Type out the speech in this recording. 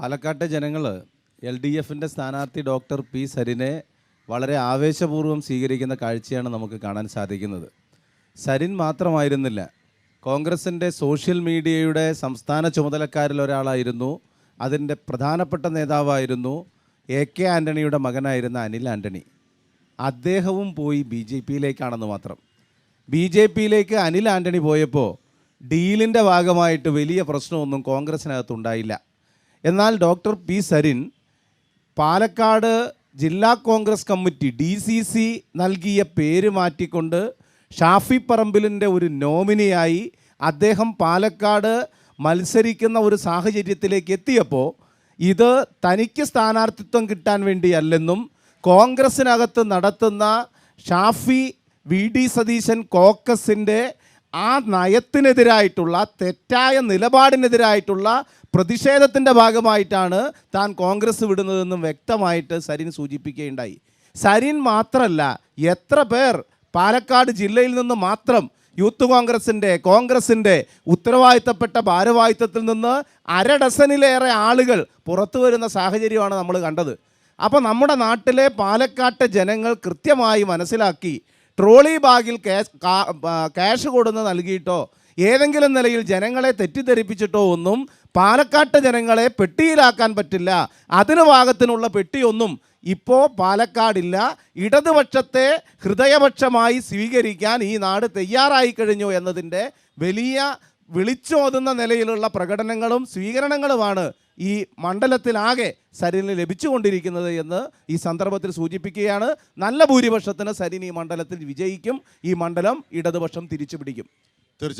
പാലക്കാട്ടെ ജനങ്ങൾ L D എഫിന്റെ സ്ഥാനാർത്ഥി ഡോക്ടർ പി സരിനെ വളരെ ആവേശപൂർവം സ്വീകരിക്കുന്ന കാഴ്ചയാണ് നമുക്ക് കാണാൻ സാധിക്കുന്നത്. സരിൻ മാത്രമായിരുന്നില്ല കോൺഗ്രസിന്റെ സോഷ്യൽ മീഡിയയുടെ സംസ്ഥാന ചുമതലക്കാരിൽ ഒരാളായിരുന്നു അതിന്റെ പ്രധാനപ്പെട്ട നേതാവായിരുന്നു എ കെ ആന്റണിയുടെ മകനായിരുന്ന അനിൽ ആന്റണി അദ്ദേഹവും പോയി ബി ജെ പിയിലേക്കാണെന്ന് മാത്രം. ബി ജെ പിയിലേക്ക് അനിൽ ആന്റണി പോയപ്പോൾ ഡീലിന്റെ ഭാഗമായിട്ട് വലിയ പ്രശ്നമൊന്നും കോൺഗ്രസിനകത്തുണ്ടായില്ല എന്നാൽ ഡോക്ടർ പി സരിൻ പാലക്കാട് ജില്ലാ Congress committee D C C നൽകിയ പേര് മാറ്റിക്കൊണ്ട് ഷാഫി പറമ്പിലിന്റെ ഒരു നോമിനിയായി അദ്ദേഹം പാലക്കാട് മത്സരിക്കുന്ന ഒരു സാഹചര്യത്തിലേക്ക് എത്തിയപ്പോൾ ഇത് തനിക്ക് സ്ഥാനാർത്ഥിത്വം കിട്ടാൻ വേണ്ടിയല്ലെന്നും കോൺഗ്രസ്സിനകത്ത് നടത്തുന്ന ഷാഫി വി ഡി സതീശൻ കോക്കസിന്റെ ആ നയത്തിനെതിരായിട്ടുള്ള തെറ്റായ നിലപാടിനെതിരായിട്ടുള്ള പ്രതിഷേധത്തിന്റെ ഭാഗമായിട്ടാണ് താൻ കോൺഗ്രസ് വിടുന്നതെന്നും വ്യക്തമായിട്ട് സരിൻ സൂചിപ്പിക്കുകയുണ്ടായി. സരിൻ മാത്രമല്ല എത്ര പേർ പാലക്കാട് ജില്ലയിൽ നിന്ന് മാത്രം യൂത്ത് കോൺഗ്രസിന്റെ കോൺഗ്രസിന്റെ ഉത്തരവാദിത്തപ്പെട്ട ഭാരവാഹിത്വത്തിൽ നിന്ന് അര ഡസനിലേറെ ആളുകൾ പുറത്തു വരുന്ന സാഹചര്യമാണ് നമ്മൾ കണ്ടത്. അപ്പോൾ നമ്മുടെ നാട്ടിലെ പാലക്കാട്ടെ ജനങ്ങൾ കൃത്യമായി മനസ്സിലാക്കി ട്രോളി ബാഗിൽ ക്യാഷ് ക്യാഷ് കൊടുന്ന് നൽകിയിട്ടോ? ഏതെങ്കിലും നിലയിൽ ജനങ്ങളെ തെറ്റിദ്ധരിപ്പിച്ചിട്ടോ ഒന്നും പാലക്കാട്ട് ജനങ്ങളെ പെട്ടിയിലാക്കാൻ പറ്റില്ല. അതിന് ഭാഗത്തിനുള്ള പെട്ടിയൊന്നും ഇപ്പോൾ പാലക്കാടില്ല. ഇടതുപക്ഷത്തെ ഹൃദയപക്ഷമായി സ്വീകരിക്കാൻ ഈ നാട് തയ്യാറായി കഴിഞ്ഞു എന്നതിന്റെ വലിയ വിളിച്ചോതുന്ന നിലയിലുള്ള പ്രകടനങ്ങളും സ്വീകരണങ്ങളുമാണ് ഈ മണ്ഡലത്തിലാകെ സരിന് ലഭിച്ചുകൊണ്ടിരിക്കുന്നത് എന്ന് ഈ സന്ദർഭത്തിൽ സൂചിപ്പിക്കുകയാണ്. നല്ല ഭൂരിപക്ഷത്തിന് സരിൻ ഈ മണ്ഡലത്തിൽ വിജയിക്കും. ഈ മണ്ഡലം ഇടതുപക്ഷം തിരിച്ചു പിടിക്കും തീർച്ചയായും.